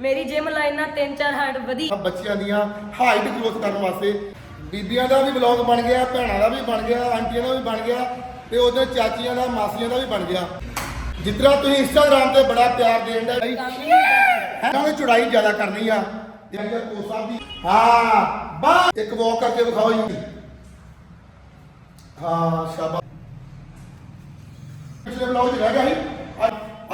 ਮੇਰੀ gym line ਨਾਲ 3-4 heart ਵਧੀ। ਆ ਬੱਚਿਆਂ ਦੀਆਂ ਹਾਈਟ ਗਰੋਥ ਕਰਨ ਵਾਸਤੇ ਬੀਬੀਆਂ ਦਾ ਵੀ ਬਲੌਗ ਬਣ ਗਿਆ ਭੈਣਾਂ ਦਾ ਵੀ ਬਣ ਗਿਆ ਆਂਟੀਆਂ ਦਾ ਵੀ ਬਣ ਗਿਆ ਤੇ ਉਹਦੇ ਚਾਚੀਆਂ ਦਾ ਮਾਸੀਆਂ ਦਾ ਵੀ ਬਣ ਗਿਆ। ਜਿੱਦਾਂ ਤੁਸੀਂ ਇੰਸਟਾਗ੍ਰਾਮ ਤੇ ਬੜਾ ਪਿਆਰ ਦੇਣ ਦਾ ਇਹਨਾਂ ਨੇ ਚੁੜਾਈ ਜ਼ਿਆਦਾ ਕਰਨੀ ਆ। ਜਿਵੇਂ ਕੋਸਾ ਦੀ ਹਾਂ ਬਸ। ਇੱਕ ਵਾਕ ਕਰਕੇ ਵਿਖਾਓ ਜੀ। ਹਾਂ ਸ਼ਾਬਾਸ਼। ਪਿਛਲੇ ਬਲੌਗ 'ਚ ਰਹਿ ਗਿਆ ਸੀ।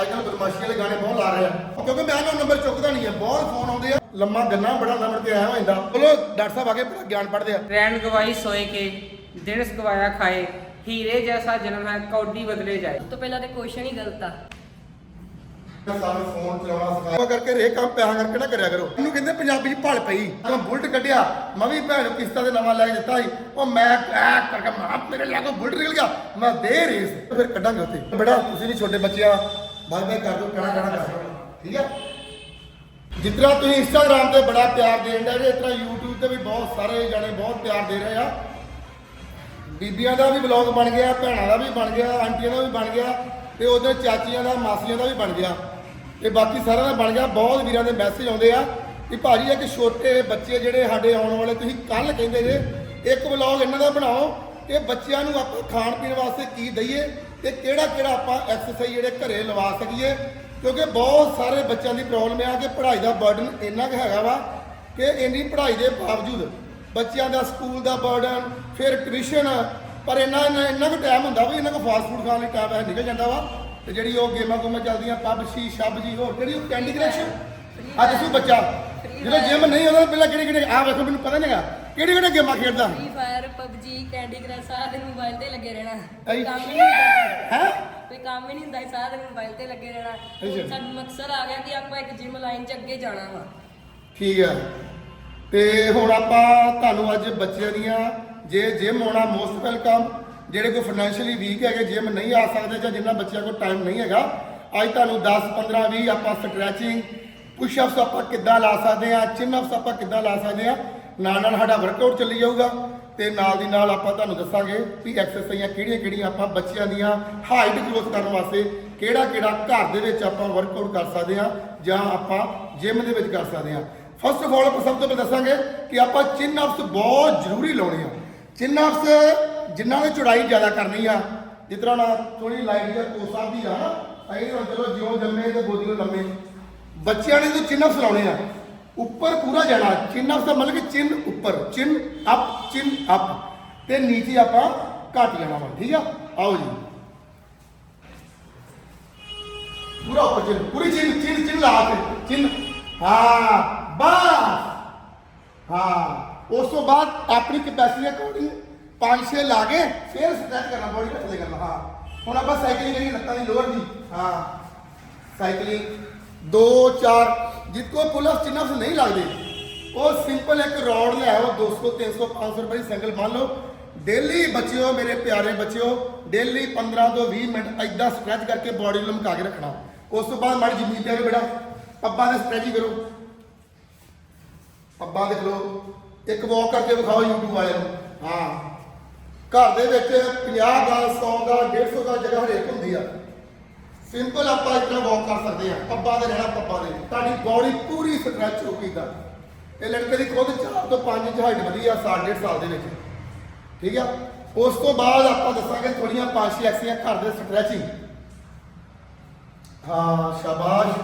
ਅੱਜ ਕੱਲ੍ਹ ਬਦਮਾਸ਼ੀ ਵਾਲੇ ਗਾਣੇ ਬਹੁਤ ਲਾ ਰਹੇ ਆ। ਕਿਉਂਕਿ ਮੈਂ ਉਹਨਾਂ ਨੰਬਰ ਚੁੱਕਦਾ ਨਹੀਂ ਆ ਬਹੁਤ ਫੋਨ ਆਉਂਦੇ ਆ। ਲੰਮਾ ਗੰਨਾ ਬੜਾ ਨੰਬਰ ਤੇ ਆਇਆ ਹੋ ਜਾਂਦਾ ਚਲੋ ਡਾਕਟਰ ਸਾਹਿਬ ਆਗੇ ਬੜਾ ਗਿਆਨ ਪੜ੍ਹਦੇ ਆ। ਰੈਣ ਗਵਾਈ ਸੋਏ ਕੇ ਦਿਨ ਗਵਾਇਆ ਖਾਏ ਹੀਰੇ ਜੈਸਾ ਜਨਮ ਹੈ ਕੌਡੀ ਬਦਲੇ ਜਾਏ। ਤੋਂ ਪਹਿਲਾਂ ਤੇ ਕੁਐਸਚਨ ਹੀ ਗਲਤ ਆ। ਸਾਨੂੰ ਫੋਨ ਚਲਾਉਣਾ ਸਿਖਾਇਆ। ਕਰਕੇ ਰੇ ਕੰਮ ਪਿਆ ਕਰਕੇ ਨਾ ਕਰਿਆ ਕਰੋ। ਇਹਨੂੰ ਕਹਿੰਦੇ ਪੰਜਾਬੀ ਚ ਭਲ ਪਈ। ਬੁਲਟ ਕੱਢਿਆ। ਮੈਂ ਵੀ ਭੈਣ ਨੂੰ ਕਿਸ਼ਤਾਂ ਦੇ ਨਵਾਂ ਲੈ ਕੇ ਦਿੱਤਾ ਸੀ। ਉਹ ਮੈਂ ਐ ਕਰਕੇ ਮਾਂ ਮੇਰੇ ਲਾਗੋਂ ਬੁਲਟ ਨਿਕਲ ਗਿਆ। ਮੈਂ ਦੇ ਰੇਸ ਫਿਰ ਕੱਢਾਂਗੇ ਉੱਥੇ। ਬੜਾ ਤੁਸੀਂ ਵੀ ਛੋਟੇ ਬੱਚੇ ਆ। ਬਾਏ ਬਾਏ ਕਰ ਦੋ, ਕਹਿਣਾ ਕਹਿਣਾ ਕਰ ਠੀਕ ਹੈ ਜਿਤਨਾ ਤੁਸੀਂ ਇੰਸਟਾਗ੍ਰਾਮ ਤੇ ਬੜਾ ਪਿਆਰ ਦੇਣ ਦਾ ਇਸ ਤਰ੍ਹਾਂ YouTube ਤੇ ਵੀ ਬਹੁਤ ਸਾਰੇ ਜਾਣੇ ਬਹੁਤ ਪਿਆਰ ਦੇ ਰਹੇ ਆ। ਬੀਬੀਆਂ ਦਾ ਵੀ ਬਲੌਗ ਬਣ ਗਿਆ, ਭੈਣਾਂ ਦਾ ਵੀ ਬਣ ਗਿਆ, ਆਂਟੀਆਂ ਦਾ ਵੀ ਬਣ ਗਿਆ, ਤੇ ਉਹਦੇ ਚਾਚੀਆਂ ਦਾ, ਮਾਸੀਆਂ ਦਾ ਵੀ ਬਣ ਗਿਆ। ਤੇ ਬਾਕੀ ਸਾਰਿਆਂ ਦਾ ਬਣ ਗਿਆ, ਬਹੁਤ ਵੀਰਾਂ ਦੇ ਮੈਸੇਜ ਆਉਂਦੇ ਆ ਕਿ ਭਾਜੀ ਇੱਕ ਛੋਟੇ ਬੱਚੇ ਜਿਹੜੇ ਸਾਡੇ ਆਉਣ ਵਾਲੇ, ਤੁਸੀਂ ਕੱਲ ਕਹਿੰਦੇ ਜੇ, ਇੱਕ ਬਲੌਗ ਇਹਨਾਂ ਦਾ ਬਣਾਓ, ਕਿ ਬੱਚਿਆਂ ਨੂੰ ਆਪਾਂ ਖਾਣ ਪੀਣ ਵਾਸਤੇ ਕੀ ਦਈਏ ਤੇ ਕਿਹੜਾ ਕਿਹੜਾ ਆਪਾਂ ਐਕਸਰਸਾਈਜ਼ ਜਿਹੜੇ ਘਰੇ ਲਵਾ ਸਕੀਏ, ਕਿਉਂਕਿ ਬਹੁਤ ਸਾਰੇ ਬੱਚਿਆਂ ਦੀ ਪ੍ਰੋਬਲਮ ਆ ਕਿ ਪੜ੍ਹਾਈ ਦਾ ਬਰਡਨ ਇੰਨਾ ਕੁ ਹੈਗਾ ਵਾ ਕਿ ਇੰਨੀ ਪੜ੍ਹਾਈ ਦੇ ਬਾਵਜੂਦ ਬੱਚਿਆਂ ਦਾ ਸਕੂਲ ਦਾ ਬਰਡਨ ਫਿਰ ਟਿਊਸ਼ਨ ਪਰ ਇੰਨਾ ਇੰਨਾ ਇੰਨਾ ਕੁ ਟਾਈਮ ਹੁੰਦਾ ਵੀ ਇਹਨਾਂ ਕੋ ਫਾਸਟ ਫੂਡ ਖਾਣ ਲਈ ਟਾਈਮ ਹੈ ਨਿਕਲ ਜਾਂਦਾ ਵਾ। ਤੇ ਜਿਹੜੀ ਉਹ ਗੇਮਾਂ ਗੂਮਾਂ ਚੱਲਦੀਆਂ ਪਬਜੀ ਸ਼ਬਜੀ, ਹੋਰ ਜਿਹੜੀ ਉਹ ਕੈਂਡੀ ਕ੍ਰਸ਼ ਅੱਜ ਦੱਸੋ ਬੱਚਾ। ਜਦੋਂ ਜਿਮ ਨਹੀਂ ਹੁੰਦਾ ਪਹਿਲਾਂ ਕਿਹੜੇ ਕਿਹੜੇ ਆ ਵੇਖੋ ਮੈਨੂੰ ਪਤਾ ਨਹੀਂਗਾ। ਕਿਹੜੀ ਕਿਹੜੀ ਗੇਮਾਂ ਖੇਡਦਾ? Free Fire PUBG Candy Crush ਸਾਰਾ ਦਿਨ ਮੋਬਾਈਲ ਤੇ ਲੱਗੇ ਰਹਿਣਾ। ਕੋਈ ਕੰਮ ਹੀ ਨਹੀਂ ਹੁੰਦਾ ਹੈ? ਕੋਈ ਕੰਮ ਹੀ ਨਹੀਂ ਹੁੰਦਾ ਸੀ, ਸਾਰਾ ਦਿਨ ਮੋਬਾਈਲ ਤੇ ਲੱਗੇ ਰਹਿਣਾ। ਹੁਣ ਸਾਡਾ ਮਕਸਦ ਆ ਗਿਆ ਕਿ ਆਪਾਂ ਇੱਕ ਜਿਮ ਲਾਈਨ 'ਚ ਅੱਗੇ ਜਾਣਾ ਵਾ। ਠੀਕ ਹੈ ਤੇ ਹੁਣ ਆਪਾਂ ਤੁਹਾਨੂੰ ਅੱਜ ਬੱਚਿਆਂ ਦੀਆਂ ਜੇ ਜਿਮ ਆਉਣਾ ਮੋਸਟ ਵੈਲਕਮ ਜਿਹੜੇ ਕੋਈ ਫਾਈਨੈਂਸ਼ੀਅਲੀ ਵੀਕ ਹੈਗੇ ਜਿਮ ਨਹੀਂ ਆ ਸਕਦੇ ਜਾਂ ਜਿਨ੍ਹਾਂ ਬੱਚਿਆਂ ਕੋਲ ਟਾਈਮ ਨਹੀਂ ਹੈਗਾ ਅੱਜ ਤੁਹਾਨੂੰ 10 15 20 ਆਪਾਂ ਸਟ੍ਰੈਚਿੰਗ ਪੁਸ਼-ਅਪਸ ਆਪਾਂ ਕਿੱਦਾਂ ਲਾ ਸਕਦੇ ਆ ਚਿਨ-ਅਪਸ ਆਪਾਂ ਕਿੱਦਾਂ ਲਾ ਸਕਦੇ ਆ ਨਾਲ ਨਾਲ ਸਾਡਾ ਵਰਕਆਊਟ ਚੱਲੀ ਜਾਊਗਾ ਤੇ ਨਾਲ ਦੀ ਨਾਲ ਆਪਾਂ ਤੁਹਾਨੂੰ ਦੱਸਾਂਗੇ ਵੀ ਐਕਸਰਸਾਈਜ਼ਾਂ ਕਿਹੜੀਆਂ ਕਿਹੜੀਆਂ ਆਪਾਂ ਬੱਚਿਆਂ ਦੀਆਂ ਹਾਈਟ ਗਰੋਥ ਕਰਨ ਵਾਸਤੇ ਕਿਹੜਾ ਕਿਹੜਾ ਘਰ ਦੇ ਵਿੱਚ ਆਪਾਂ ਵਰਕਆਊਟ ਕਰ ਸਕਦੇ ਆ ਜਾਂ ਆਪਾਂ ਜਿਮ ਦੇ ਵਿੱਚ ਕਰ ਸਕਦੇ ਆ ਫਸਟ ਆਫ ਆਲ ਆਪਾਂ ਸਭ ਤੋਂ ਪਹਿਲਾਂ ਦੱਸਾਂਗੇ ਕਿ ਆਪਾਂ ਚਿਨ ਅਪਸ ਬਹੁਤ ਜ਼ਰੂਰੀ ਲਾਉਣੇ ਆ। ਚਿਨ ਅਪਸ ਜਿਨ੍ਹਾਂ ਨੇ ਚੌੜਾਈ ਜ਼ਿਆਦਾ ਕਰਨੀ ਆ, ਜਿਸ ਤਰ੍ਹਾਂ ਨਾ ਥੋੜੀ ਲਾਈਟ ਜਾਂ ਕੋਸਾ ਦੀ ਆ ਨਾ, ਅਸੀਂ ਚਲੋ ਜਿਉਂ ਜੰਮੇ ਤੇ ਗੋਦੀ ਨੂੰ ਲੰਮੇ। ਬੱਚਿਆਂ ਨੇ ਤਾਂ ਚਿਨ ਲਾਉਣੇ ਆ। ਉੱਪਰ ਪੂਰਾ ਜਾਣਾ ਚਿਨ ਦਾ ਮਤਲਬ ਕਿ ਚਿਨ ਉੱਪਰ ਚਿਨ ਅਪ ਚਿਨ ਅਪ ਤੇ ਨੀਚੇ ਆਪਾਂ ਘੱਟ ਜਾਣਾ ਵਾ, ਠੀਕ ਆ? ਆਓ ਜੀ। ਪੂਰਾ ਉੱਪਰ ਚਿਨ ਪੂਰੀ ਚਿਨ ਚਿਨ ਚਿਨ ਲਾ ਕੇ ਚਿਨ ਹਾਂ, ਬਸ। ਹਾਂ, ਉਸ ਤੋਂ ਬਾਅਦ ਆਪਣੀ ਕਪੈਸਿਟੀ ਅਕੋਰਡਿੰਗ ਪੰਜ ਛੇ ਲਾ ਕੇ ਫਿਰ ਸਟ੍ਰੈਚ ਕਰਨਾ ਬੋਡੀ ਨੂੰ ਥੱਲੇ ਕਰਨਾ, ਹਾਂ। ਹੁਣ ਆਪਾਂ ਸਾਈਕਲਿੰਗ ਕਰੀਏ, ਲੱਤਾਂ ਦੀ ਲੋਅਰ ਦੀ ਹਾਂ ਸਾਈਕਲਿੰਗ 2 4 ਜਿੱਕੋ ਪੁਲਸ ਚਿਨਫ ਨਹੀਂ ਲੱਗਦੇ ਉਹ ਸਿੰਪਲ ਇੱਕ ਰੋਡ ਲੈ ਆਓ 200 300 500 ਰੁਪਏ ਦੀ ਸਾਈਕਲ ਮੰਨ ਲਓ। ਡੇਲੀ ਬੱਚਿਓ, ਮੇਰੇ ਪਿਆਰੇ ਬੱਚਿਓ ਡੇਲੀ 15 ਤੋਂ 20 ਮਿੰਟ ਐਦਾਂ ਸਟ੍ਰੈਚ ਕਰਕੇ ਬਾਡੀ ਨੂੰ ਲਮਕਾ ਕੇ ਰੱਖਣਾ। ਉਸ ਤੋਂ ਬਾਅਦ ਮਾੜੀ ਜ਼ਮੀਨ ਤੇ ਆ ਕੇ ਬੇਟਾ, ਪੱਬਾਂ ਦੇ ਸਟ੍ਰੈਚਿੰਗ ਕਰੋ। ਪੱਬਾਂ ਦੇਖ ਲਓ ਇੱਕ ਵਾਕ ਕਰਕੇ ਵਿਖਾਓ YouTube ਵਾਲਿਆਂ ਨੂੰ। ਹਾਂ। ਘਰ ਦੇ ਵਿੱਚ 50 ਦਾ 100 ਦਾ 150 ਦਾ ਜਗ੍ਹਾ ਹਰੇਕ ਹੁੰਦੀ ਆ। ਸਿੰਪਲ ਆਪਾਂ ਇਸ ਤਰ੍ਹਾਂ ਵਾਕ ਕਰ ਸਕਦੇ ਆ ਪੱਬਾਂ ਦੇ ਰਹਿਣਾ ਪੱਬਾਂ ਦੇ ਤੁਹਾਡੀ ਬੋਡੀ ਪੂਰੀ ਸਟ੍ਰੈਚ ਹੋ ਗਈ ਤਾਂ। ਇਹ ਲੜਕੇ ਦੀ ਖੁਦ 4 ਤੋਂ 5 ਇੰਚ ਹਾਈਟ ਵਧੀ ਆ ਸਾਲ, ਡੇਢ ਸਾਲ ਦੇ ਵਿੱਚ। ਠੀਕ ਆ? ਉਸ ਤੋਂ ਬਾਅਦ ਆਪਾਂ ਦੱਸਾਂਗੇ ਥੋੜੀਆਂ ਪੰਜ ਛੇ ਐਕਸੀਆਂ ਘਰ ਦੇ ਸਟ੍ਰੈਚਿੰਗ ਹਾਂ, ਸ਼ਾਬਾਸ਼।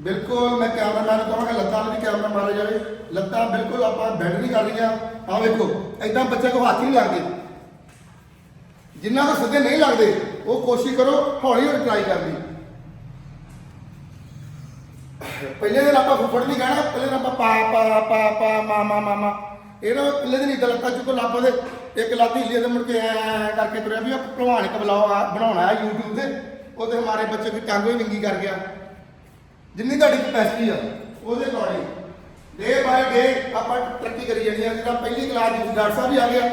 ਬਿਲਕੁਲ ਮੈਂ ਕੈਮਰਾਮੈਨ ਕਹਾਂਗਾ, ਲੱਤਾਂ ਨੂੰ ਵੀ ਕੈਮਰਾ ਮਾਰਿਆ ਜਾਵੇ। ਲੱਤਾਂ ਬਿਲਕੁਲ ਆਪਾਂ ਬੈਂਡ ਨਹੀਂ ਕਰ ਰਹੀਆਂ। ਆ ਵੇਖੋ ਐਦਾਂ ਬੱਚੇ ਕੋ ਹੱਥ ਹੀ ਨਹੀਂ ਲੱਗਦੇ। ਜਿਨ੍ਹਾਂ ਨੂੰ ਸਿੱਧੇ ਨਹੀਂ ਲੱਗਦੇ ਉਹ ਕੋਸ਼ਿਸ਼ ਕਰੋ, ਹੌਲੀ ਹੌਲੀ ਟਰਾਈ ਕਰਨੀ ਪਹਿਲੇ ਦਿਨ ਆਪਾਂ ਫੁੱਫੜ ਨਹੀਂ ਕਹਿਣਾ, ਪਹਿਲੇ ਦਿਨ ਆਪਾਂ ਪਾ ਪਾ ਪਾ ਪਾ, ਮਾ ਮਾ ਮਾ ਮਾ। ਇਹਨਾਂ ਪਹਿਲੇ ਦਿਨ ਇਦਾਂ ਲੱਤਾਂ ਚੁੱਕੋ ਲੱਭ ਦੇ, ਇੱਕ ਲੱਤ ਹਿੱਲੀ ਤੇ ਮੁੜ ਕੇ ਐ ਕਰਕੇ ਤੁਰਿਆ ਵੀ ਆਪਾਂ ਭਲਵਾਨਿਕ ਬੁਲਾਓ ਬਣਾਉਣਾ ਹੈ YouTube ਤੇ। ਉਹਦੇ ਹਮਾਰੇ ਬੱਚੇ ਦੀ ਟੰਗ ਵੀ ਨੰਗੀ ਕਰ ਗਿਆ। ਜਿੰਨੀ ਤੁਹਾਡੀ ਕਪੈਸਿਟੀ ਆ, ਉਹਦੇ ਅਕੋਰਡਿੰਗ ਡੇ ਬਾਏ ਡੇ ਆਪਾਂ ਤਰੱਕੀ ਕਰੀ ਜਾਣੀ ਆ, ਜਿਹੜਾ ਪਹਿਲੀ ਕਲਾਸ ਵਿੱਚ ਡਾਕਟਰ ਸਾਹਿਬ ਵੀ ਆ ਗਿਆ,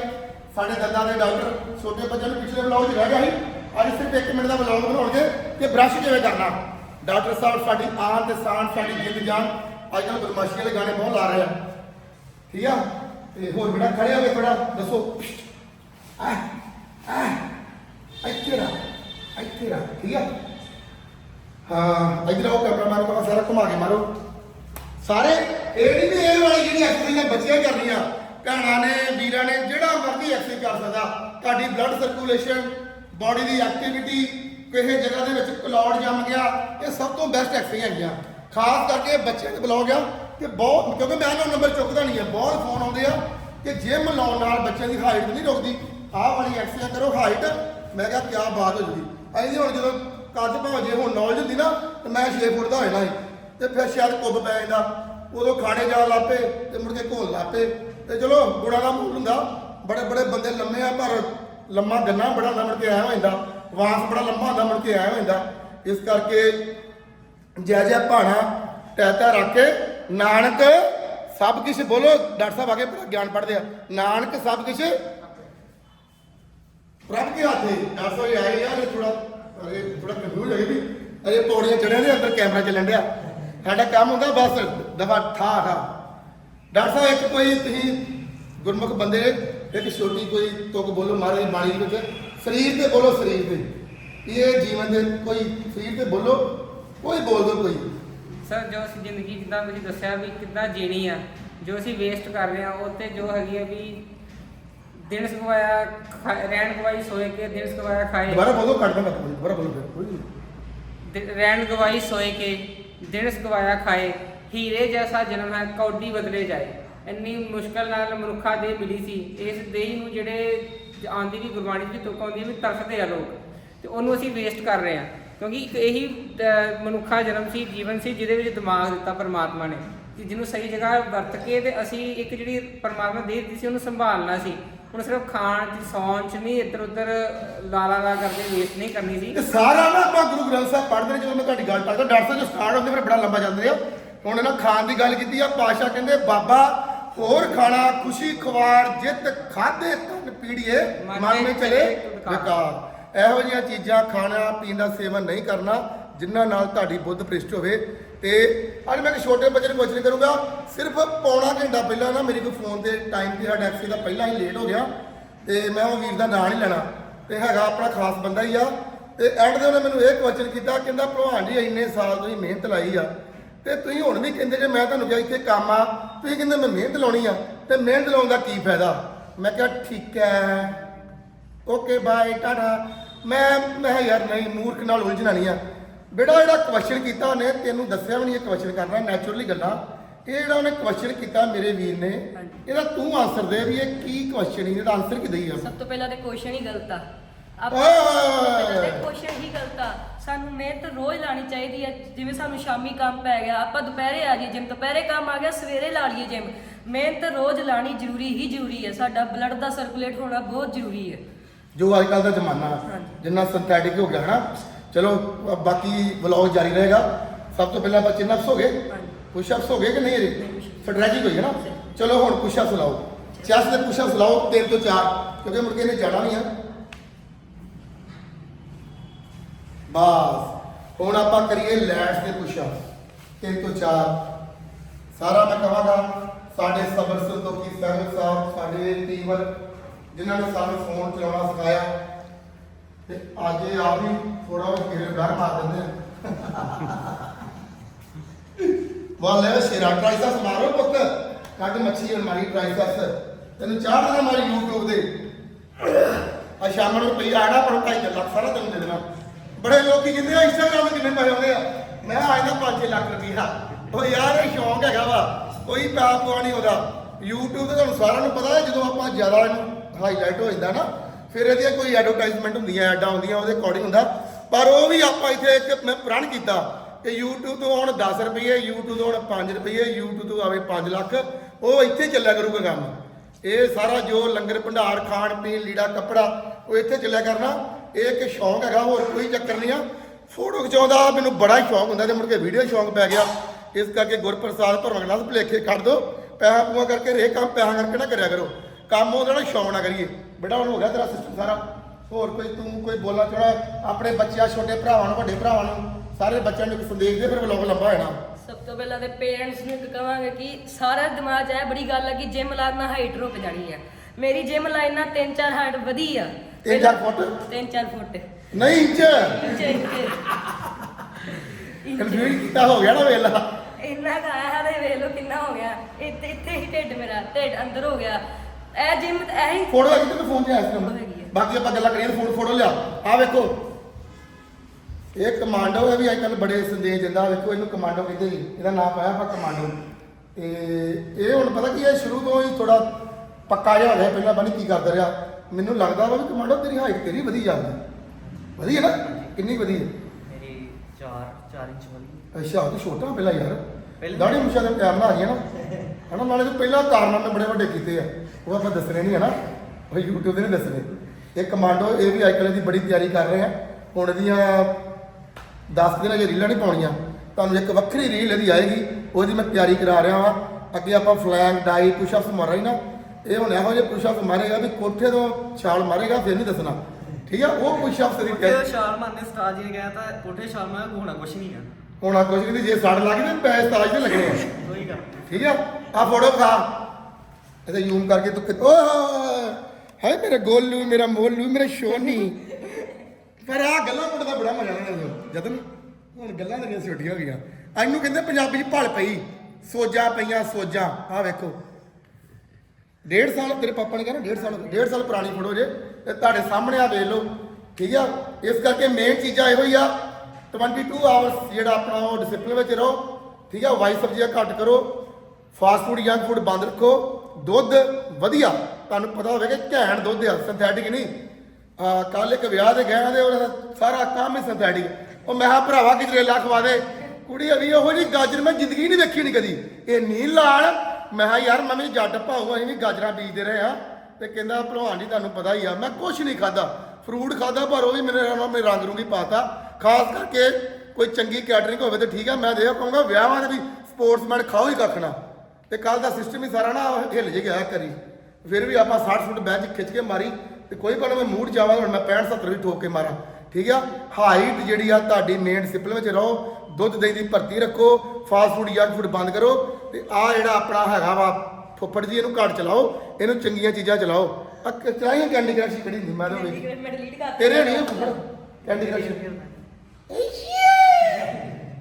ਸਾਡੇ ਦੰਦਾਂ ਦੇ ਡਾਕਟਰ ਛੋਟੇ ਬੱਚਿਆਂ ਨੂੰ ਪਿਛਲੇ ਬਲੌਗ 'ਚ ਰਹਿ ਗਿਆ ਸੀ। ਅੱਜ ਸਿਰਫ 1 ਮਿੰਟ ਦਾ ਬਲੌਗ ਬਣਾਉਣਗੇ ਕਿ ਬ੍ਰਸ਼ ਕਿਵੇਂ ਕਰਨਾ? ਡਾਕਟਰ ਸਾਹਿਬ ਸਾਡੀ ਆਨ ਤੇ ਸਾਨ ਸਾਡੀ ਜਿੰਦ ਜਾਨ। ਅੱਜ ਕੱਲ੍ਹ ਬਦਮਾਸ਼ੀ ਵਾਲੇ ਗਾਣੇ ਬਹੁਤ ਲਾ ਰਹੇ ਆ। ਠੀਕ ਆ? ਤੇ ਹੋਰ ਬੜਾ ਖੜੇ ਹੋ ਕੇ ਥੋੜਾ ਦੱਸੋ। ਆ ਆ ਇੱਥੇ ਰਾ ਇੱਥੇ ਰਾ ਠੀਕ ਆ? ਹਾਂ, ਇਧਰ ਆਓ ਕੈਮਰਾਮੈਨ ਕੋਲ ਸਾਰਾ ਘੁਮਾ ਕੇ ਮਾਰੋ। ਸਾਰੇ, ਇਹ ਨਹੀਂ ਵੀ ਇਹ ਵਾਲੀ ਜਿਹੜੀ ਐਕਸਰਸਾਈਜ਼ ਬੱਚਿਆਂ ਕਰਨੀਆਂ। ਭੈਣਾਂ ਨੇ, ਵੀਰਾਂ ਨੇ, ਜਿਹੜਾ ਮਰਜ਼ੀ ਐਕਸਰਸਾਈਜ਼ ਕਰ ਸਕਦਾ। ਤੁਹਾਡੀ ਬਲੱਡ ਸਰਕੂਲੇਸ਼ਨ ਬਾਡੀ ਦੀ ਐਕਟੀਵਿਟੀ ਕਿਸੇ ਜਗ੍ਹਾ ਦੇ ਵਿੱਚ ਕਲੌੜ ਜੰਮ ਗਿਆ, ਇਹ ਸਭ ਤੋਂ ਬੈਸਟ ਐਕਸਰਸਾਈਜ਼ ਹੈਗੀਆਂ। ਖਾਸ ਕਰਕੇ ਬੱਚਿਆਂ ਦੇ ਬਲੌਗ ਆ ਕਿ ਬਹੁਤ ਕਿਉਂਕਿ ਮੈਂ ਉਹਨਾਂ ਨੰਬਰ ਚੁੱਕਦਾ ਨਹੀਂ ਹੈ ਬਹੁਤ ਫੋਨ ਆਉਂਦੇ ਆ ਕਿ ਜਿਮ ਲਾਉਣ ਨਾਲ ਬੱਚਿਆਂ ਦੀ ਹਾਈਟ ਨਹੀਂ ਰੁਕਦੀ। ਆਹ ਵਾਲੀ ਐਕਸਰਸਾਈਜ਼ ਕਰੋ ਹਾਈਟ ਮੈਂ ਕਿਹਾ, ਕਿਆ ਬਾਤ ਹੋ ਜੂਗੀ। ਐਂ ਹੁਣ ਜਦੋਂ ਕੱਦ ਭਾਵੇਂ ਜੇ ਹੁਣ ਨੌਲੇਜ ਹੁੰਦੀ ਨਾ, ਤੇ ਮੈਂ 6 ਫੁੱਟ ਦਾ ਹੋ ਜਾਣਾ ਸੀ। ਤੇ ਫਿਰ ਸ਼ਾਇਦ ਕੁੱਬ ਪੈ ਜਾਂਦਾ। ਉਦੋਂ ਖਾਣੇ ਜਾ ਲਾਪੇ ਤੇ ਮੁੜ ਕੇ ਘੋਲ ਲਾਪੇ ਤੇ ਚਲੋ ਗੁਣਾ ਦਾ ਮੂਲ ਹੁੰਦਾ। ਬੜੇ ਬੜੇ ਬੰਦੇ ਲੰਮੇ ਆ, ਪਰ ਲੰਮਾ ਗੰਨਾ ਬੜਾ ਹੁੰਦਾ ਮੁੜ ਕੇ ਆਇਆ ਹੋ ਜਾਂਦਾ ਬੜਾ ਲੰਮਾ ਹੁੰਦਾ ਮੁੜ ਕੇ ਆਇਆ ਹੋ ਇਸ ਕਰਕੇ ਜੈ ਜੈ ਭਾਣਾ ਟਹਿਤਾ ਰੱਖ ਕੇ ਨਾਨਕ ਸਭ ਕੁਝ ਬੋਲੋ, ਡਾਕਟਰ ਸਾਹਿਬ ਆਗੇ ਬੜਾ ਗਿਆਨ ਪੜਦੇ ਆ। ਨਾਨਕ ਸਭ ਕੁਝ ਪ੍ਰਭ ਕੇ ਹੱਥੇ। ਡਾਕਟਰ ਸਾਹਿਬ ਆਏ ਯਾਰ ਥੋੜਾ ਅਰੇ ਥੋੜਾ ਕੰਫਿਊਜ਼ ਹੋ ਵੀ ਅਰੇ ਪੌੜੀਆਂ ਚੜਿਆ ਦੇ ਅੰਦਰ ਕੈਮਰਾ ਚੱਲਣ ਡਿਆ। ਸਾਡਾ ਕੰਮ ਹੁੰਦਾ ਬਸ ਦਫਾ ਠਾ ਠਾ ਡਾਕਟਰ ਸਾਹਿਬ, ਇੱਕ ਕੋਈ ਤੁਸੀਂ ਗੁਰਮੁਖ ਬੰਦੇ ਇੱਕ ਛੋਟੀ ਕੋਈ ਤੁਕ ਬੋਲੋ ਮਹਾਰਾਜ ਬਾਣੀ ਦੇ ਵਿੱਚ ਸਰੀਰ ਤੇ ਬੋਲੋ ਸਰੀਰ ਤੇ। ਇਹ ਜੀਵਨ ਦੇ ਕੋਈ ਸਰੀਰ ਤੇ ਬੋਲੋ ਕੋਈ ਬੋਲ ਦੋ ਕੋਈ। ਸਰ ਜੋ ਅਸੀਂ ਜ਼ਿੰਦਗੀ ਜਿੱਦਾਂ ਤੁਸੀਂ ਦੱਸਿਆ ਵੀ ਕਿੱਦਾਂ ਜੀਣੀ ਆ ਜੋ ਅਸੀਂ ਵੇਸਟ ਕਰ ਰਹੇ ਆ ਉਹ ਤੇ ਜੋ ਹੈਗੀ ਆ ਵੀ ਦਿਨ ਸਗਵਾਇਆ ਖਾ- ਰਹਿਣ ਗਵਾਈ ਸੋਏ ਕੇ ਦਿਨ ਸਗਵਾਇਆ ਖਾਏ। ਦੁਬਾਰਾ ਬੋਲੋ ਕੱਟ ਦੇ ਮਤ ਦੁਬਾਰਾ ਬੋਲੋ ਫਿਰ ਕੋਈ ਰਹਿਣ ਗਵਾਈ ਸੋਏ ਕੇ ਦਿਨ ਸਗਵਾਇਆ ਖਾਏ ਹੀਰੇ ਜੈਸਾ ਜਨਮ ਹੈ ਕੌਡੀ ਬਦਲੇ ਜਾਏ। ਇੰਨੀ ਮੁਸ਼ਕਲ ਨਾਲ ਮਨੁੱਖਾ ਦੇ ਮਿਲੀ ਸੀ। ਇਸ ਦੇਹ ਨੂੰ ਜਿਹੜੇ ਆਂਦੀ ਵੀ ਗੁਰਬਾਣੀ ਦੀ ਤੁਕ ਆਉਂਦੀ ਵੀ ਤਰਸਦੇ ਆ ਲੋਕ ਤੇ ਉਹਨੂੰ ਅਸੀਂ ਵੇਸਟ ਕਰ ਰਹੇ ਹਾਂ। ਕਿਉਂਕਿ ਇੱਕ ਇਹੀ ਅਹ, ਮਨੁੱਖਾ ਜਨਮ ਸੀ ਜੀਵਨ ਸੀ ਜਿਹਦੇ ਵਿੱਚ ਦਿਮਾਗ ਦਿੱਤਾ ਪਰਮਾਤਮਾ ਨੇ। ਕਿ ਜਿਹਨੂੰ ਸਹੀ ਜਗ੍ਹਾ ਵਰਤ ਕੇ ਤੇ ਅਸੀਂ ਇੱਕ ਜਿਹੜੀ ਪਰਮਾਤਮਾ ਦੇ ਦਿੱਤੀ ਸੀ ਉਹਨੂੰ ਸੰਭਾਲਣਾ ਸੀ। ਹੁਣ ਸਿਰਫ ਖਾਣ ਚ ਸੌਣ ਚ ਨਹੀਂ ਇੱਧਰ ਉੱਧਰ ਲਾਲਾ ਲਾ ਕਰਕੇ ਵੇਸਟ ਨਹੀਂ ਕਰਨੀ ਸੀ। ਸਾਰਾ ਨਾ ਆਪਾਂ ਗੁਰੂ ਗ੍ਰੰਥ ਸਾਹਿਬ ਪੜ੍ਹਦੇ ਨੇ ਜਦੋਂ ਮੈਂ ਤੁਹਾਡੀ ਗੱਲ ਕਰਦਾ ਡਾਕਟਰ ਸਾਹਿਬ ਜੋ ਸਟਾਰਟ ਹੁੰਦੇ ਫਿਰ ਬੜਾ ਲੰਬਾ ਜਾਂਦੇ ਹੋ ਹੁਣ ਇਹਨਾਂ ਖਾਣ ਦੀ ਗੱਲ ਕੀਤੀ ਆ ਪਾਸ਼ਾ ਕਹਿੰਦੇ ਬਾਬਾ ਹੋਰ ਖਾਣਾ ਖੁਸ਼ੀ ਖਵਾਰ ਜਿੱਤ ਖਾਦੇ ਤਨ ਪੀੜੀਏ ਮਨ ਵਿੱਚ ਚਲੇ ਵਿਕਾਰ। ਇਹੋ ਜਿਹੀਆਂ ਚੀਜ਼ਾਂ ਖਾਣਾ ਪੀਣ ਦਾ ਸੇਵਨ ਨਹੀਂ ਕਰਨਾ ਜਿਨ੍ਹਾਂ ਨਾਲ ਤੁਹਾਡੀ ਬੁੱਧ ਭ੍ਰਿਸ਼ਟ ਹੋਵੇ। ਤੇ ਅੱਜ ਮੈਂ ਇੱਕ ਛੋਟੇ ਬੱਚੇ ਨੂੰ ਕੁਐਸਚਨ ਕਰੂੰਗਾ ਸਿਰਫ ਪੌਣਾ ਘੰਟਾ ਪਹਿਲਾਂ ਨਾ ਮੇਰੀ ਕੋਈ ਫੋਨ ਤੇ ਟਾਈਮ ਤੇ ਸਾਡਾ ਟੈਕਸੀ ਦਾ ਪਹਿਲਾਂ ਹੀ ਲੇਟ ਹੋ ਗਿਆ। ਤੇ ਮੈਂ ਉਹ ਵੀਰ ਦਾ ਨਾਂ ਨਹੀਂ ਲੈਣਾ। ਤੇ ਹੈਗਾ ਆਪਣਾ ਖਾਸ ਬੰਦਾ ਹੀ ਆ। ਤੇ ਐਂਡ ਦੇ ਉਹਨੇ ਮੈਨੂੰ ਇਹ ਕੁਐਸਚਨ ਕੀਤਾ ਕਹਿੰਦਾ ਭਲਵਾਨ ਜੀ ਇੰਨੇ ਸਾਲ ਤੁਸੀਂ ਮਿਹਨਤ ਲਾਈ ਆ। ਤੇ ਤੁਸੀਂ ਹੁਣ ਵੀ ਕਹਿੰਦੇ ਜੇ ਮੈਂ ਤੁਹਾਨੂੰ ਕਿਹਾ ਇੱਥੇ ਕੰਮ ਆ ਤੁਸੀਂ ਕਹਿੰਦੇ ਮੈਂ ਮਿਹਨਤ ਲਾਉਣੀ ਆ ਤੇ ਮਿਹਨਤ ਲਾਉਣ ਦਾ ਕੀ ਫਾਇਦਾ? ਮੈਂ ਕਿਹਾ ਠੀਕ ਹੈ ਓਕੇ ਬਾਏ ਟਾਟਾ। ਮੈਂ ਮੈਂ ਯਾਰ ਨਹੀਂ ਮੂਰਖ ਨਾਲ ਉਲਝਣਾ ਨਹੀਂ ਆ। ਬੇਟਾ ਜਿਹੜਾ ਕੁਐਸਚਨ ਕੀਤਾ ਉਹਨੇ ਤੈਨੂੰ ਦੱਸਿਆ ਵੀ ਨਹੀਂ ਇਹ ਕੁਐਸਚਨ ਕਰਨਾ ਨੈਚੁਰਲੀ ਗੱਲਾਂ। ਇਹ ਜਿਹੜਾ ਉਹਨੇ ਕੁਐਸਚਨ ਕੀਤਾ ਮੇਰੇ ਵੀਰ ਨੇ ਇਹਦਾ ਤੂੰ ਆਨਸਰ ਦੇ ਵੀ ਇਹ ਕੀ ਕੁਐਸਚਨ ਹੀ ਇਹਦਾ ਆਨਸਰ ਕੀ ਦਈ ਆ? ਸਭ ਤੋਂ ਪਹਿਲਾਂ ਤੇ ਕੁਐਸਚਨ ਹੀ ਗਲਤ ਆ। ਆਪਾਂ ਕੁਐਸਚਨ ਹੀ ਗਲਤ ਸਾਨੂੰ ਮਿਹਨਤ ਰੋਜ਼ ਲਾਣੀ ਚਾਹੀਦੀ ਹੈ ਜਿਵੇਂ ਸਾਨੂੰ ਸ਼ਾਮੀ ਕੰਮ ਪੈ ਗਿਆ ਆਪਾਂ ਦੁਪਹਿਰੇ ਆ ਜਾਈਏ ਜਿਮ ਦੁਪਹਿਰੇ ਕੰਮ ਆ ਗਿਆ ਸਵੇਰੇ ਲਾ ਲਈਏ ਜਿਮ ਮਿਹਨਤ ਰੋਜ਼ ਲਾਣੀ ਜ਼ਰੂਰੀ ਹੀ ਜ਼ਰੂਰੀ ਹੈ ਸਾਡਾ ਬਲੱਡ ਦਾ ਸਰਕੂਲੇਟ ਹੋਣਾ ਬਹੁਤ ਜ਼ਰੂਰੀ ਹੈ। ਜੋ ਅੱਜ ਕੱਲ ਦਾ ਜ਼ਮਾਨਾ ਜਿੰਨਾ ਸਿੰਥੈਟਿਕ ਹੋ ਗਿਆ ਹਨਾ? ਚਲੋ ਬਾਕੀ ਵਲੌਗ ਜਾਰੀ ਰਹੇਗਾ। ਸਭ ਤੋਂ ਪਹਿਲਾਂ ਆਪਾਂ ਹੋ ਗਏ। ਪੁਸ਼ਅਪਸ ਹੋ ਗਏ ਕਿ ਨਹੀਂ ਅਜੇ ਸਟ੍ਰੈਚਿੰਗ ਹੋਈ ਹੈ ਨਾ? ਚਲੋ ਹੁਣ ਪੁਸ਼ਅਪਸ ਲਾਓ। ਚੈਸਟ ਦੇ ਪੁਸ਼ਅਪਸ ਲਾਓ ਤਿੰਨ ਤੋਂ ਚਾਰ ਕਿਉਂਕਿ ਮੁੜ ਕੇ ਇਹਨੇ ਜਾਣਾ ਨਹੀਂ ਆ। ਬਸ। ਹੁਣ ਆਪਾਂ ਕਰੀਏ ਲੈਟਸ ਦੇ ਪੁਸ਼ਅਪਸ ਤਿੰਨ ਤੋਂ ਚਾਰ। ਸਾਰਾ ਮੈਂ ਕਹਾਂਗਾ, ਸਾਡੇ ਸਬਰ ਸੰਤੋਖੀ ਸਾਹਿਬ ਸਾਹਿਬ, ਸਾਡੇ ਟੀਮਰ ਜਿਨ੍ਹਾਂ ਨੇ ਸਾਨੂੰ ਫੋਨ ਚਲਾਉਣਾ ਸਿਖਾਇਆ। ਤੇ ਅੱਜ ਇਹ ਆਪ ਵੀ ਥੋੜਾ ਉਹ ਕਿਰੇ ਡਰ ਮਾਰ ਦਿੰਦੇ ਆ। ਵਾਹ ਸ਼ੇਰਾ ਟ੍ਰਾਈਸਸ ਮਾਰੋ ਪੁੱਤ। ਕੱਢ ਮੱਛੀ ਹੁਣ ਮਾਰੀ ਤੈਨੂੰ ਚਾੜਨਾ ਮਾਰੀ YouTube ਦੇ ਆ ਸ਼ਾਮ ਨੂੰ ਰੁਪਈਆ ਆਣਾ, ਪਰ ਢਾਈ ਲੱਖ ਸਾਰਾ ਤੈਨੂੰ ਦੇ ਦੇਣਾ। ਬੜੇ ਲੋਕੀ ਕਹਿੰਦੇ ਆ ਇੰਸਟਾਗ੍ਰਾਮ ਤੇ ਕਿੰਨੇ ਪੈਸੇ ਆਉਂਦੇ ਆ। ਮੈਂ ਆ ਇਹਦਾ 5 ਲੱਖ ਰੁਪਈਆ ਉਹ ਯਾਰ, ਇਹ ਸ਼ੌਂਕ ਹੈਗਾ ਵਾ। ਕੋਈ ਪੈਸਾ ਪਵਾ ਨਹੀਂ ਉਹਦਾ। YouTube ਤੇ ਤੁਹਾਨੂੰ ਸਾਰਿਆਂ ਨੂੰ ਪਤਾ ਹੈ, ਜਦੋਂ ਆਪਾਂ ਜ਼ਿਆਦਾ ਇਹਨੂੰ ਹਾਈਲਾਈਟ ਹੋ ਜਾਂਦਾ ਨਾ, ਫਿਰ ਇਹਦੀਆਂ ਕੋਈ ਐਡਵਰਟਾਈਜ਼ਮੈਂਟ ਹੁੰਦੀਆਂ ਐਡਾਂ ਹੁੰਦੀਆਂ ਉਹਦੇ ਅਕੋਰਡਿੰਗ ਹੁੰਦਾ। ਪਰ ਉਹ ਵੀ ਆਪਾਂ ਇੱਥੇ ਇੱਕ ਮੈਂ ਪ੍ਰਣ ਕੀਤਾ ਕਿ YouTube ਤੋਂ ਹੁਣ 10 ਰੁਪਏ, YouTube ਤੋਂ ਹੁਣ 5 ਰੁਪਏ, YouTube ਤੋਂ ਆਵੇ 5 ਲੱਖ। ਉਹ ਇੱਥੇ ਚੱਲਿਆ ਕਰੂਗਾ ਕੰਮ। ਇਹ ਸਾਰਾ ਜੋ ਲੰਗਰ ਭੰਡਾਰ ਖਾਣ ਪੀਣ ਲੀੜਾ ਕੱਪੜਾ, ਉਹ ਇੱਥੇ ਚੱਲਿਆ ਕਰਨਾ। ਇਹ ਇੱਕ ਸ਼ੌਂਕ ਹੈਗਾ, ਹੋਰ ਕੋਈ ਚੱਕਰ ਨਹੀਂ ਆ। ਫੋਟੋ ਖਿਚਾਉਂਦਾ ਮੈਨੂੰ ਬੜਾ ਹੀ ਸ਼ੌਂਕ ਹੁੰਦਾ ਤੇ ਮੁੜ ਕੇ ਵੀਡੀਓ ਸ਼ੌਂਕ ਪੈ ਗਿਆ। ਇਸ ਕਰਕੇ ਗੁਰਪ੍ਰਸਾਦ ਭਰਮਗਨਾਥ ਭੁਲੇਖੇ ਕੱਢ ਦੋ। ਪੈਸਾ ਪੂਆ ਕਰਕੇ ਰੇ ਕੰਮ ਪੈਸਾ ਕਰਕੇ ਨਾ ਕਰਿਆ ਕਰੋ। ਕੰਮ ਉਹਦਾ ਨਾ ਸ਼ੌਂਕ ਨਾ ਕਰੀਏ। ਬੇਟਾ, ਹੁਣ ਹੋ ਗਿਆ ਤੇਰਾ ਸਿਸਟਮ ਸਾਰਾ। ਹੋਰ ਕੋਈ ਤੂੰ ਕੋਈ ਬੋਲਣਾ ਚਾਹਣਾ ਆਪਣੇ ਬੱਚਿਆਂ, ਛੋਟੇ ਭਰਾਵਾਂ ਨੂੰ, ਵੱਡੇ ਭਰਾਵਾਂ ਨੂੰ, ਸਾਰੇ ਬੱਚਿਆਂ ਨੂੰ ਇੱਕ ਸੰਦੇਸ਼ ਦੇ, ਫਿਰ ਵਲੋਗ ਲੰਬਾ ਹੋਣਾ। ਸਭ ਤੋਂ ਪਹਿਲਾਂ ਤੇ ਪੇਰੈਂਟਸ ਨੂੰ ਇੱਕ ਕਹਾਂਗੇ ਕਿ ਸਾਰਾ ਦਿਮਾਗ 'ਚ ਇਹ ਬੜੀ ਗੱਲ ਹੈ ਕਿ ਜਿਮ ਲਾइन ਹਾਈਟ ਰੁਕ ਜਾਣੀ ਹੈ ਮੇਰੀ ਜਿਮ ਲਾਈਨ ਨਾਲ 3-4 ਹਾਈਟ ਵਧੀ ਆ। ਤਿੰਨ ਚਾਰ ਫੁੱਟ? 3-4 ਫੁੱਟ। ਨਹੀਂ ਇੰਚ? Inch inch. ਕਨਫਿਊਜ਼ ਕੀਤਾ ਹੋ ਗਿਆ ਨਾ ਵੇਲਾ। ਇੰਨਾ ਖਾਇਆ ਹਲੇ ਵੇਖ ਲਓ ਕਿੰਨਾ ਹੋ ਗਿਆ। ਇੱਥੇ ਇੱਥੇ ਹੀ ਢਿੱਡ ਮੇਰਾ ਢਿੱਡ ਅੰਦਰ ਹੋ ਗਿਆ। ਇਹ ਜਿਮ ਇਹ ਹੀ ਫੋਟੋ ਹੈਗੀ ਤੇ ਫੋਨ 'ਚ ਆਇਆ ਸੀ ਹੈਗੀ ਹੈ। ਬਾਕੀ ਆਪਾਂ ਗੱਲਾਂ ਕਰੀਏ ਫੋਨ ਫੋਟੋ ਲਿਆ। ਆ ਵੇਖੋ। ਇਹ ਕਮਾਂਡੋ ਹੈ ਵੀ ਅੱਜ ਕੱਲ੍ਹ ਬੜੇ ਸੰਦੇਸ਼ ਦਿੰਦਾ। ਵੇਖੋ ਇਹਨੂੰ ਕਮਾਂਡੋ ਕਹਿੰਦੇ ਜੀ ਇਹਦਾ ਨਾਮ ਪਾਇਆ ਆਪਾਂ ਕਮਾਂਡੋ ਤੇ ਇਹ ਹੁਣ ਪਤਾ ਕੀ ਹੈ ਸ਼ੁਰੂ ਤੋਂ ਹੀ ਥੋੜਾ ਪੱਕਾ ਜਿਹਾ ਹੋ ਗਿਆ ਪਹਿਲਾਂ ਬਣੀ ਕੀ ਕਰਦਾ ਰਿਹਾ। ਮੈਨੂੰ ਲੱਗਦਾ ਵਾ ਵੀ ਕਮਾਂਡੋ ਤੇਰੀ ਹਾਈਟ ਤੇਰੀ ਵਧੀ ਜਾਂਦੀ। ਵਧੀ ਹੈ ਨਾ? ਕਿੰਨੀ ਵਧੀ ਹੈ? ਮੇਰੀ 4 4 ਇੰਚ ਵਾਲੀ ਅੱਛਾ ਤੂੰ ਛੋਟਾ ਪਹਿਲਾਂ ਯਾਰ। ਪਹਿਲਾਂ- ਦਾੜੀ ਮੁੱਛਾਂ ਦੇ ਟਾਈਮ ਨਾਲ ਆ ਗਈਆਂ ਨਾ। ਹਨਾ ਨਾਲੇ ਤੂੰ ਪਹਿਲਾਂ ਕਾਰਨਾਮੇ ਬੜੇ ਵੱਡੇ ਕੀਤੇ ਆ। ਉਹ ਆਪਾਂ ਦੱਸਣੇ ਨਹੀਂ ਹਨਾ। ਉਹ YouTube ਤੇ ਨਹੀਂ ਦੱਸਣੇ। ਇਹ ਕਮਾਂਡੋ ਇਹ ਵੀ ਅੱਜ ਕੱਲ੍ਹ ਦੀ ਬੜੀ ਤਿਆਰੀ ਕਰ ਰਹੇ ਆ। ਹੁਣ ਇਹਦੀਆਂ 10 ਦਿਨਾਂ ਜੇ ਰੀਲਾਂ ਨਹੀਂ ਪਾਉਣੀਆਂ। ਤੁਹਾਨੂੰ ਇੱਕ ਵੱਖਰੀ ਰੀਲ ਇਹਦੀ ਆਏਗੀ। ਉਹਦੀ ਮੈਂ ਤਿਆਰੀ ਕਰਾ ਰਿਹਾ ਵਾਂ। ਅੱਗੇ ਆਪਾਂ ਫਲੈਗ ਡਾਈ ਪੁਸ਼ਅਪਸ ਮਾਰਾਂਗੇ ਨਾ। ਇਹ ਹੁਣ ਇਹੋ ਜਿਹੇ ਪੁਸ਼ਅਪਸ ਮਾਰੇਗਾ ਵੀ ਕੋਠੇ ਤੋਂ ਛਾਲ ਮਾਰੇਗਾ ਫਿਰ ਨਹੀਂ ਦੱਸਣਾ। ਠੀਕ ਆ? ਉਹ ਪੁਸ਼ਅਪਸ ਦੀ ਕੋਠੇ ਤਿਆਰੀ ਛਾਲ ਮਾਰਨੇ ਸਟਾਰ ਜੀ ਨੇ ਕਿਹਾ ਤਾਂ ਕੋਠੇ ਛਾਲ ਮਾਰ ਹੋਣਾ ਕੁਛ ਨਹੀਂ ਆ। ਹੋਣਾ ਕੁਝ ਨਹੀਂ ਜੇ ਸੜ ਲੱਗ ਗਈ ਤੇ ਪੈਸੇ ਤੇ ਲੱਗਣੇ ਆ। ਕੋਈ ਗੱਲ। ਠੀਕ ਆ? ਆ ਫੋਟੋ ਖਾ। ਇਹਦਾ ਜ਼ੂਮ ਕਰਕੇ ਤੂੰ ਕਿਤ ਓਏ ਹੋਏ ਮੇਰੇ ਗੋਲੂ ਮੇਰਾ ਮੋਲੂ ਮੇਰਾ ਸ਼ੋਨੀ। ਪਰ ਆ ਗੱਲਾਂ ਮੁੰਡੇ ਦਾ ਬੜਾ ਮਜ਼ਾ ਆਉਂਦਾ ਜਦੋਂ ਹੁਣ ਗੱਲਾਂ ਤੇਰੀਆਂ ਛੋਟੀਆਂ ਹੋ ਗਈਆਂ। ਅੱਜ ਨੂੰ ਕਹਿੰਦੇ ਪੰਜਾਬੀ ਚ ਭਲ ਪਈ। ਸੋਜਾਂ ਪਈਆਂ ਸੋਜਾਂ ਆ ਵੇਖੋ। ਡੇਢ ਸਾਲ ਤੇਰੇ ਪਾਪਾ ਨੇ ਕਹਿੰਦਾ ਡੇਢ ਸਾਲ ਡੇਢ ਸਾਲ ਪੁਰਾਣੀ ਫੋਟੋ ਜੇ, ਤੇ ਤੁਹਾਡੇ ਸਾਹਮਣੇ ਆ ਵੇਖ ਲਓ, ਠੀਕ ਆ? ਇਸ ਕਰਕੇ ਮੇਨ ਚੀਜ਼ਾਂ ਇਹੋ ਹੀ ਆ 22 ਆਵਰਸ ਜਿਹੜਾ ਆਪਣਾ ਉਹ ਡਿਸਪਲਿਨ ਵਿੱਚ ਰਹੋ, ਠੀਕ ਆ? ਵਾਈ ਸਬਜ਼ੀਆਂ ਘੱਟ ਕਰੋ ਫਾਸਟ ਫੂਡ ਜੰਕ ਫੂਡ ਬੰਦ ਰੱਖੋ, ਦੁੱਧ ਵਧੀਆ, ਤੁਹਾਨੂੰ ਪਤਾ ਹੋਵੇ ਕਿ ਘੈਂਟ ਦੁੱਧ ਆ ਸਿੰਥੈਟਿਕ ਨਹੀਂ। ਆ ਕੱਲ ਇੱਕ ਵਿਆਹ ਦੇ ਗਏ ਤੇ ਉਹਦਾ ਸਾਰਾ ਕੰਮ ਹੀ ਸਿੰਥੈਟਿਕ ਉਹ ਮੈਂ ਕਿਹਾ, ਭਰਾਵਾ ਗਜਰੇਲਾ ਖਵਾ ਦੇ ਕੁੜੀ ਅਭੀ ਉਹੋ ਜੀ ਗਾਜਰ ਮੈਂ ਜ਼ਿੰਦਗੀ ਨਹੀਂ ਵੇਖੀ ਨਹੀਂ ਕਦੀ। ਇਹ ਨੀ ਲਾਲ ਮੈਂ ਕਿਹਾ, ਯਾਰ ਮੈਂ ਵੀ ਜੱਟ ਭਾਊ, ਅਸੀਂ ਵੀ ਗਾਜਰਾਂ ਬੀਜਦੇ ਰਹੇ ਆ ਤੇ ਕਹਿੰਦਾ, ਭਲਵਾਨ ਜੀ, ਤੁਹਾਨੂੰ ਪਤਾ ਹੀ ਆ, ਮੈਂ ਕੁਝ ਨਹੀਂ ਖਾਦਾ ਫਰੂਟ ਖਾਦਾ ਪਰ ਉਹ ਵੀ ਮੇਰੇ ਨਾਲ ਮੇਰੇ ਰੰਗ ਰੂੰਗੀ ਪਾਤਾ। ਖਾਸ ਕਰਕੇ ਕੋਈ ਚੰਗੀ ਕੈਟਰਿੰਗ ਹੋਵੇ ਤੇ ਠੀਕ ਆ, ਮੈਂ ਦੇਖ ਕਹੂੰਗਾ, ਵਿਆਹਾਂ ਦੇ ਵੀ ਸਪੋਰਟਸਮੈਨ ਖਾਓ ਹੀ ਕੱਖ ਨਾ। ਤੇ ਕੱਲ ਦਾ ਸਿਸਟਮ ਹੀ ਸਾਰਾ ਨਾ, ਉਹ ਹਿੱਲ ਜੇ ਗਿਆ ਕਰੀ। ਫਿਰ ਵੀ ਆਪਾਂ 60 ਫੁੱਟ ਬੈਂਚ ਖਿੱਚ ਕੇ ਮਾਰੀ, ਤੇ ਕੋਈ ਪਰ ਮੈਂ ਮੂਡ ਜਾਵਾਂ ਹੁਣ ਮੈਂ 65 70 ਵੀ ਠੋਕ ਕੇ ਮਾਰਾਂ। ਠੀਕ ਆ? ਹਾਈਟ ਜਿਹੜੀ ਆ, ਤੁਹਾਡੀ ਮੇਨ ਡਿਸਪਲਿਨ ਵਿੱਚ ਰਹੋ। ਦੁੱਧ ਦਹੀਂ ਦੀ ਭਰਤੀ ਰੱਖੋ ਫਾਸਟ ਫੂਡ ਜੰਕ ਫੂਡ ਬੰਦ ਕਰੋ ਤੇ ਆ ਜਿਹੜਾ ਆਪਣਾ ਹੈਗਾ ਵਾ ਫੁੱਫੜ ਜੀ ਇਹਨੂੰ ਘੱਟ ਚਲਾਓ ਇਹਨੂੰ ਚੰਗੀਆਂ ਚੀਜ਼ਾਂ ਚਲਾਓ। ਆ ਚਲਾਈਆਂ ਕੈਂਡੀ ਕ੍ਰਸ਼ ਹੀ ਖੜੀ ਹੁੰਦੀ ਮੈਂ ਤਾਂ ਵੇਖੀ ਮੈਂ ਡਿਲੀਟ ਕਰ ਤੇਰੇ ਨਹੀਂ ਫੁੱਫੜ ਕੈਂਡੀ ਕ੍ਰਸ਼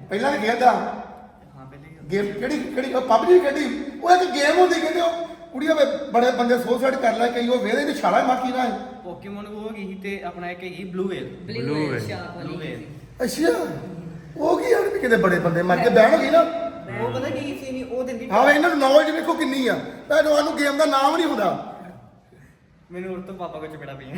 ਪਹਿਲਾਂ ਵੀ ਖੇਡਦਾ। ਹਾਂ ਪਹਿਲੇ ਗੇਮ ਕਿਹੜੀ ਕਿਹੜੀ ਪਬਜੀ ਖੇਡੀ? ਉਹ ਇੱਕ ਗੇਮ ਹੁੰਦੀ ਕਹਿੰਦੇ ਉਹ ਕੁੜੀਆਂ ਵੇ ਬੜੇ ਬੰਦੇ ਸੁਸਾਈਡ ਕਰ ਲੈ ਕਈ ਉਹ ਵੇਦੇ ਤੇ ਛਾਲਾ ਮਾਕੀ ਨਾ ਪੋਕੀਮੋਨ ਉਹ ਗਈ ਸੀ ਤੇ ਆਪਣਾ ਇੱਕ ਹੈਗੀ ਬਲੂ ਵੇਲ। ਬਲੂ ਵੇਲ ਅੱਛਾ। ਉਹ ਕੀ ਯਾਰ ਵੀ ਕਿਤੇ ਬੜੇ ਬੰਦੇ ਮਰ ਕੇ ਬਹਿਣ ਹੋ ਗਈ ਨਾ। ਉਹ ਪਤਾ ਕੀ ਸੀ ਨਹੀਂ ਉਹ ਦਿੰਦੀ ਹਾਂ ਵੇ ਇਹਨਾਂ ਨੂੰ ਨੌਲੇਜ ਵੇਖੋ ਕਿੰਨੀ ਆ। ਤੁਹਾਨੂੰ ਨੂੰ ਗੇਮ ਦਾ ਨਾਮ ਨਹੀਂ ਹੁੰਦਾ। ਮੈਨੂੰ ਉਹ ਤੋਂ ਪਾਪਾ ਕੋਲ ਚਪੜਾ ਪਈਆਂ।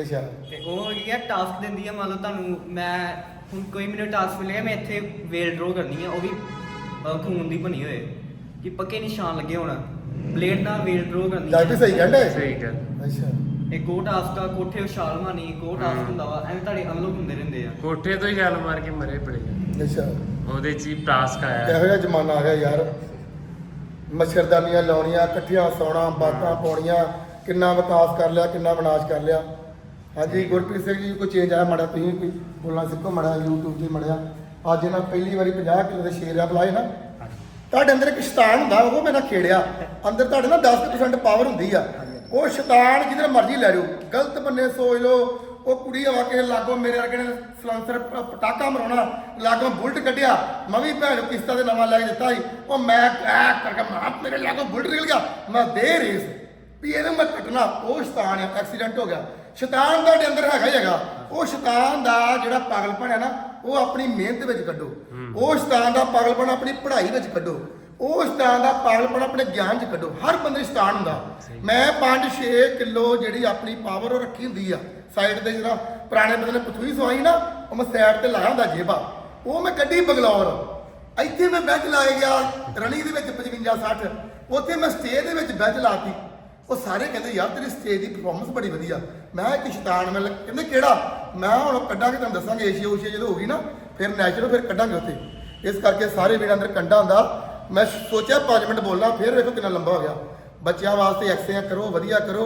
ਅੱਛਾ। ਤੇ ਉਹ ਹੈਗੀ ਆ ਟਾਸਕ ਦਿੰਦੀ ਆ ਮੰਨ ਲਓ ਤੁਹਾਨੂੰ ਮੈਂ ਹੁਣ ਕੋਈ ਮੈਨੂੰ ਟਾਸਕ ਮਿਲਿਆ ਮੈਂ ਇੱਥੇ ਵੇਲ ਡਰਾ ਕਰਨੀ ਆ ਉਹ ਵੀ ਅਹ, ਖੂਨ ਦੀ ਬਣੀ ਹੋਏ। ਕਿ ਪੱਕੇ ਨਿਸ਼ਾਨ ਲੱਗੇ ਹੋਣ। ਬਲੇਡ ਨਾਲ ਵੇਲ ਡਰਾ ਕਰਨੀ ਜਾ ਵੀ ਸਹੀ ਕਹਿੰਦੇ ਸਹੀ ਗੱਲ ਅੱਛਾ। ਇੱਕ ਉਹ ਟਾਸਕ ਆ ਕੋਠੇ ਉਛਾਲ ਮਾਰਨੀ ਇੱਕ ਉਹ ਟਾਸਕ ਹੁੰਦਾ ਵਾ ਐਵੇਂ ਤੁਹਾਡੇ ਅਨਲੋਕ ਹੁੰਦੇ ਰਹਿੰਦੇ ਆ। ਕੋਠੇ ਤੋਂ ਹੀ ਛਾਲ ਮਾਰ ਕੇ ਮਰੇ ਪੜੇਗਾ ਅੱਛਾ। ਉਹਦੇ ਚ ਹੀ ਟਾਸਕ ਆਇਆ ਇਹੋ ਜਿਹਾ ਜ਼ਮਾਨਾ ਆ ਗਿਆ ਯਾਰ। ਮੱਛਰਦਾਨੀਆਂ ਲਾਉਣੀਆਂ ਇਕੱਠੀਆਂ ਸੌਣਾ ਬਾਤਾਂ ਪਾਉਣੀਆਂ ਕਿੰਨਾ ਵਿਕਾਸ ਕਰ ਲਿਆ ਕਿੰਨਾ ਵਿਨਾਸ਼ ਕਰ ਲਿਆ। ਹਾਂਜੀ ਗੁਰਪ੍ਰੀਤ ਸਿੰਘ ਜੀ ਕੋਈ ਚੇਂਜ ਆਇਆ ਮੜਾ? ਤੁਸੀਂ ਕੋਈ ਬੋਲਣਾ ਸਿੱਖੋ ਮੜਾ YouTube ਤੇ ਮੜਿਆ। ਅੱਜ ਇਹਨਾਂ ਪਹਿਲੀ ਵਾਰੀ 50 ਕਿਲੋ ਦੇ ਸ਼ੇਰ ਆ ਬੁਲਾਏ ਨਾ। ਤੁਹਾਡੇ ਅੰਦਰ ਇੱਕ ਸ਼ੈਤਾਨ ਹੁੰਦਾ ਉਹ ਮੇਰਾ ਖੇੜਿਆ। ਅੰਦਰ ਤੁਹਾਡੇ ਨਾ 10% ਪਾਵਰ ਹੁੰਦੀ ਆ। ਉਹ ਸ਼ੈਤਾਨ ਜਿਹਦੇ ਮਰਜ਼ੀ ਲੈ ਜਾਓ। ਗਲਤ ਬੰਨੇ ਸੋਚ ਲਓ। ਉਹ ਕੁੜੀ ਹਵਾ ਕੇ ਲਾਗੋ ਮੇਰੇ ਵਰਗੇ ਨੇ ਸਲੈਂਸਰ ਪਟਾਕਾ ਮਰਾਉਣਾ ਲਾਗੋ ਬੁਲਟ ਕੱਢਿਆ। ਮੈਂ ਵੀ ਭੈਣ ਨੂੰ ਕਿਸ਼ਤਾਂ ਦੇ ਨਵਾਂ ਲੈ ਕੇ ਦਿੱਤਾ ਸੀ। ਉਹ ਮੈਂ ਐ ਕਰਕੇ ਮਾਂ ਮੇਰੇ ਲਾਗੋ ਬੁਲਟ ਨਿਕਲ ਗਿਆ। ਮੈਂ ਦੇ ਰੇਸ। ਵੀ ਇਹਨੂੰ ਮੈਂ ਕੱਟਣਾ। ਉਹ ਸ਼ੈਤਾਨ ਆ। ਐਕਸੀਡੈਂਟ ਹੋ ਗਿਆ। ਸ਼ੈਤਾਨ ਤੁਹਾਡੇ ਅੰਦਰ ਹੈਗਾ ਹੀ ਹੈਗਾ। ਉਹ ਸ਼ੈਤਾਨ ਦਾ ਜਿਹੜਾ ਪਾਗਲਪਣ ਹੈ ਨਾ ਉਹ ਆਪਣੀ ਮਿਹਨਤ ਵਿੱਚ ਕੱਢੋ। ਉਹ ਸ਼ੈਤਾਨ ਦਾ ਪਾਗਲਪਣ ਆਪਣੀ ਪੜ੍ਹਾਈ ਵਿੱਚ ਕੱਢੋ। ਉਹ ਸ਼ੈਤਾਨ ਦਾ ਪਾਗਲਪਣ ਆਪਣੇ ਗਿਆਨ 'ਚ ਕੱਢੋ। ਹਰ ਬੰਦੇ ਸ਼ੈਤਾਨ ਹੁੰਦਾ। ਮੈਂ 5-6 ਕਿਲੋ ਜਿਹੜੀ ਆਪਣੀ ਪਾਵਰ ਉਹ ਰੱਖੀ ਹੁੰਦੀ ਆ। ਸਾਈਡ ਤੇ ਜਿਹੜਾ ਪੁਰਾਣੇ ਬੰਦੇ ਨੇ ਪਥੂਈ ਸਵਾਈ ਨਾ ਉਹ ਮੈਂ ਸਾਈਡ ਤੇ ਲਾਇਆ ਹੁੰਦਾ ਜੇਬਾ। ਉਹ ਮੈਂ ਕੱਢੀ ਬਗਲੌਰ। ਇੱਥੇ ਮੈਂ ਬੈਂਚ ਲਾਏ ਗਿਆ ਰਣੀ ਦੇ ਵਿੱਚ 55 60 ਉੱਥੇ ਮੈਂ ਸਟੇਜ ਦੇ ਵਿੱਚ ਬੈਂਚ ਲਾਤੀ। ਉਹ ਸਾਰੇ ਕਹਿੰਦੇ ਯਾਰ ਤੇਰੀ ਸਟੇਜ ਦੀ ਪਰਫਾਰਮੈਂਸ ਬੜੀ ਵਧੀਆ। ਮੈਂ ਇੱਕ ਸ਼ੈਤਾਨ ਮੈਂ ਕਹਿੰਦੇ ਕਿਹੜਾ? ਮੈਂ ਹੁਣ ਕੱਢਾਂਗੇ ਤੁਹਾਨੂੰ ਦੱਸਾਂਗੇ ਏਸ਼ੀਆ ਊਸ਼ੀਆ ਜਦੋਂ ਹੋਗੀ ਨਾ ਫਿਰ ਨੈਚੁਰਲ ਫਿਰ ਕੱਢਾਂਗੇ ਉੱਥੇ। ਇਸ ਕਰਕੇ ਸਾਰੇ ਵੀਰਾਂ ਅੰਦਰ ਕੰਡਾ ਹੁੰਦਾ। ਮੈਂ ਸੋਚਿਆ 5 ਮਿੰਟ ਬੋਲਣਾ ਫਿਰ ਵੇਖੋ ਕਿੰਨਾ ਲੰਬਾ ਹੋ ਗਿਆ। ਬੱਚਿਆਂ ਵਾਸਤੇ ਐਕਸਰਸਾਈਜ਼ ਕਰੋ, ਵਧੀਆ ਕਰੋ।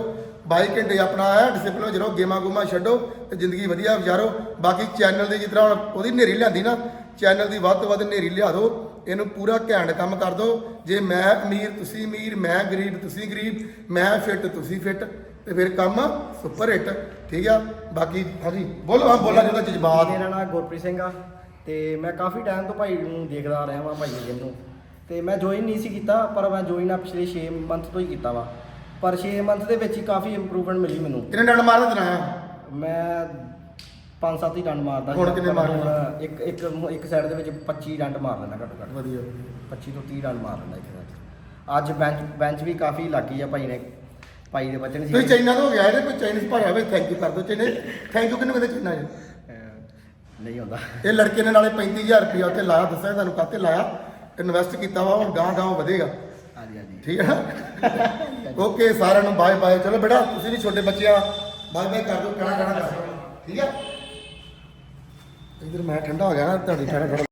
22 ਘੰਟੇ ਆਪਣਾ ਹੈ ਡਿਸਪਲਿਨ ਵਿੱਚ ਰਹੋ ਗੇਮਾਂ ਗੂਮਾਂ ਛੱਡੋ ਤੇ ਜ਼ਿੰਦਗੀ ਵਧੀਆ ਗੁਜ਼ਾਰੋ। ਬਾਕੀ ਚੈਨਲ ਦੀ ਜਿਸ ਤਰ੍ਹਾਂ ਉਹਦੀ ਨੇਰੀ ਲਿਆਂਦੀ ਨਾ ਚੈਨਲ ਦੀ ਵੱਧ ਤੋਂ ਵੱਧ ਨੇਰੀ ਲਿਆ ਦਿਓ। ਇਹਨੂੰ ਪੂਰਾ ਘੈਂਟ ਕੰਮ ਕਰ ਦਿਓ। ਜੇ ਮੈਂ ਅਮੀਰ, ਤੁਸੀਂ ਅਮੀਰ, ਮੈਂ ਗਰੀਬ, ਤੁਸੀਂ ਗਰੀਬ, ਮੈਂ ਫਿੱਟ ਤੁਸੀਂ ਫਿੱਟ ਤੇ ਫਿਰ ਕੰਮ ਸੁਪਰ ਹਿੱਟ ਠੀਕ ਆ? ਬਾਕੀ ਹਾਂਜੀ, ਬੋਲੋ, ਹਾਂ, ਬੋਲਾਂ ਜਿਹਦਾ ਜਜ਼ਬਾਤ। ਮੇਰਾ ਨਾਮ ਗੁਰਪ੍ਰੀਤ ਸਿੰਘ ਆ, ਤੇ ਮੈਂ ਕਾਫੀ ਟਾਈਮ ਤੋਂ ਭਾਈ ਨੂੰ ਦੇਖਦਾ ਆ ਰਿਹਾ ਵਾਂ, ਭਾਈ ਦੇ ਨੂੰ। ਤੇ ਮੈਂ ਜੁਆਇਨ ਨਹੀਂ ਸੀ ਕੀਤਾ ਪਰ ਮੈਂ ਜੁਆਇਨ ਆ ਪਿਛਲੇ 6 ਮੰਥ ਤੋਂ ਹੀ ਕੀਤਾ ਵਾ। ਪਰ 6 ਮੰਥ ਦੇ ਵਿੱਚ ਹੀ ਕਾਫੀ ਇੰਪਰੂਵਮੈਂਟ ਮਿਲੀ ਮੈਨੂੰ। ਕਿੰਨੇ ਡੰਡ ਮਾਰਦਾ ਦਿਨਾ ਮੈਂ ਪੰਜ ਸੱਤ ਹੀ ਡੰਡ ਮਾਰਦਾ ਹੁਣ ਸੀ, ਕਿੰਨੇ ਪਰ ਮਾਰ ਲੈਂਦਾ? ਹੁਣ ਇੱਕ ਇੱਕ ਇੱਕ ਸਾਈਡ ਦੇ ਵਿੱਚ 25 ਡੰਡ ਮਾਰ ਲੈਣਾ ਘੱਟੋ ਘੱਟ। ਵਧੀਆ। 25 ਤੋਂ 30 ਡੰਡ ਮਾਰ ਲੈਂਦਾ ਇੱਕ ਸਾਈਡ ਅੱਜ ਬੈਂਚ ਬੈਂਚ ਵੀ ਕਾਫੀ ਲੱਗੀ ਆ ਭਾਈ ਨੇ ਭਾਈ ਦੇ ਬੱਚੇ ਨੇ ਤੁਸੀਂ ਚਾਈਨਾ ਤੋਂ ਗਿਆ ਇਹਦੇ ਕੋਈ ਚਾਈਨੀਜ਼ ਭਾਸ਼ਾ ਵਿੱਚ ਥੈਂਕ ਯੂ ਕਰ ਦਿਓ ਚਾਈਨੇ ਥੈਂਕ ਯੂ ਕਿਹਨੂੰ ਕਹਿੰਦੇ ਚਾਈਨਾ ਅਹ ਨਹੀਂ ਹੁੰਦਾ ਇਹ ਲੜਕੇ ਨੇ ਨਾਲੇ 35000 ਰੁਪਇਆ ਉੱਥੇ ਲਾਇਆ ਦੱਸਿਆ ਤੁਹਾਨੂੰ ਕਾਤੇ ਲਾਇਆ? ਇਨਵੈਸਟ ਕੀਤਾ ਵਾ ਹੁਣ ਗਾਂ ਗਾਂ ਵਧੇਗਾ। ਹਾਂਜੀ ਹਾਂਜੀ। ਠੀਕ ਹੈ ਓਕੇ ਸਾਰਿਆਂ ਨੂੰ ਬਾਏ ਬਾਏ ਚਲੋ ਬੇਟਾ ਤੁਸੀਂ ਵੀ ਛੋਟੇ ਬੱਚੇ ਆ ਬਾਏ ਬਾਏ ਕਰ ਦਿਓ ਕਹਿਣਾ ਕਹਿਣਾ ਕਰ ਦਿਓ। ਠੀਕ ਹੈ? ਇਧਰ ਮੈਂ ਠੰਡਾ ਹੋ ਗਿਆ ਨਾ ਤੁਹਾਡੀ ਠੰਡਾ ਠੰਡਾ